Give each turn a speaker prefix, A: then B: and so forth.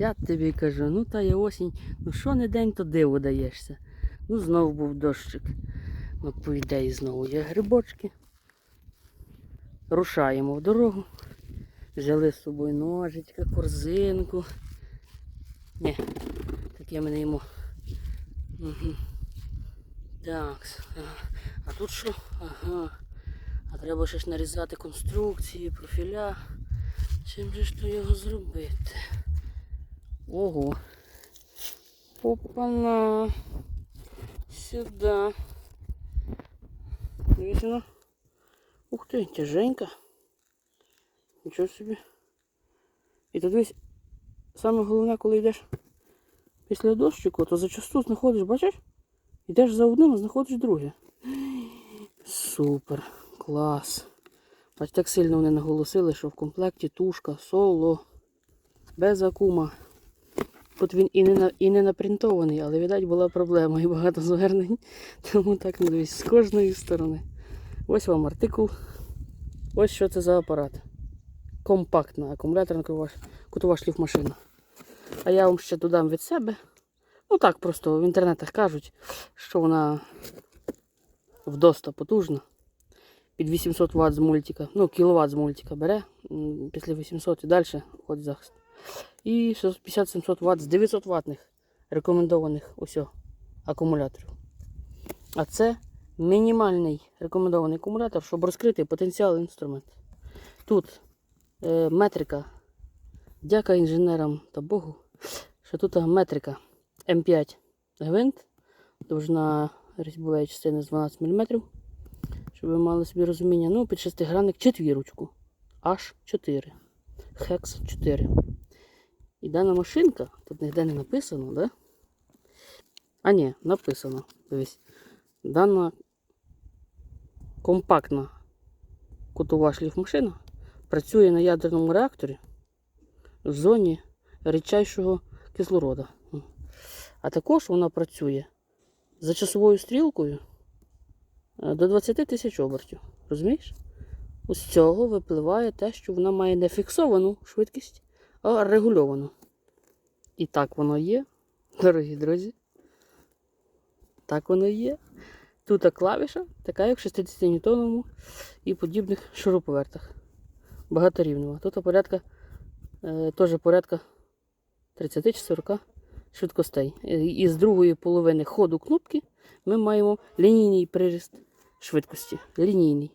A: Я тобі кажу, ну та є осінь, ну що не день, то диво даєшся. Ну знов був дощик. Ну, по ідеї знову є грибочки. Рушаємо в дорогу. Взяли з собою ножичка, корзинку. Ні, таке ми не їмо. Угу. Так, а тут що? Ага. А треба ще ж нарізати конструкції, профіля. Чим же ж то його зробити? Ого. Опана. Сюди. Дивіться, ну. Ух ти, тяженька. Нічого собі. І тут дивись, саме головне, коли йдеш після дощику, то зачасту знаходиш, бачиш? Йдеш за одним, а знаходиш друге. Супер, клас. Бач, так сильно вони наголосили, що в комплекті тушка, соло, без акума. Тут він і не, і не напринтований, але, видать, була проблема і багато звернень. Тому так не дивись, з кожної сторони. Ось вам артикул. Ось що це за апарат. Компактна акумуляторна кутова- шліфмашина. А я вам ще додам від себе. Ну так просто в інтернетах кажуть, що вона вдоста потужна. Під 800 Вт з мультика, ну кіловат з мультика бере, після 800 і далі ходить захист. І 50-700 Вт з 900 ватних рекомендованих усьо, акумуляторів. А це мінімальний рекомендований акумулятор, щоб розкрити потенціал інструменту. Тут е, метрика, дяка інженерам та Богу, що тут метрика М5 гвинт, довжина різьбової частини з 12 мм, щоб ви мали собі розуміння. Ну, під шестигранник четвірочку. Аж 4. Хекс 4. І дана машинка, тут ніде не написано, да? А ні, написано. Дивись. Дана компактна кутова шліфмашина працює на ядерному реакторі в зоні рідчайшого кислорода. А також вона працює за часовою стрілкою е, до 20 тисяч обертів. Розумієш? З цього випливає те, що вона має не фіксовану швидкість, а регульовану. І так воно є, дорогі друзі. Так воно є. Тут клавіша, така як в 60-ньютоновому і подібних шуруповертах. Багаторівнева. Тут порядка, е, теж порядка 30 чи 40 швидкостей. І з другої половини ходу кнопки ми маємо лінійний приріст швидкості. Лінійний.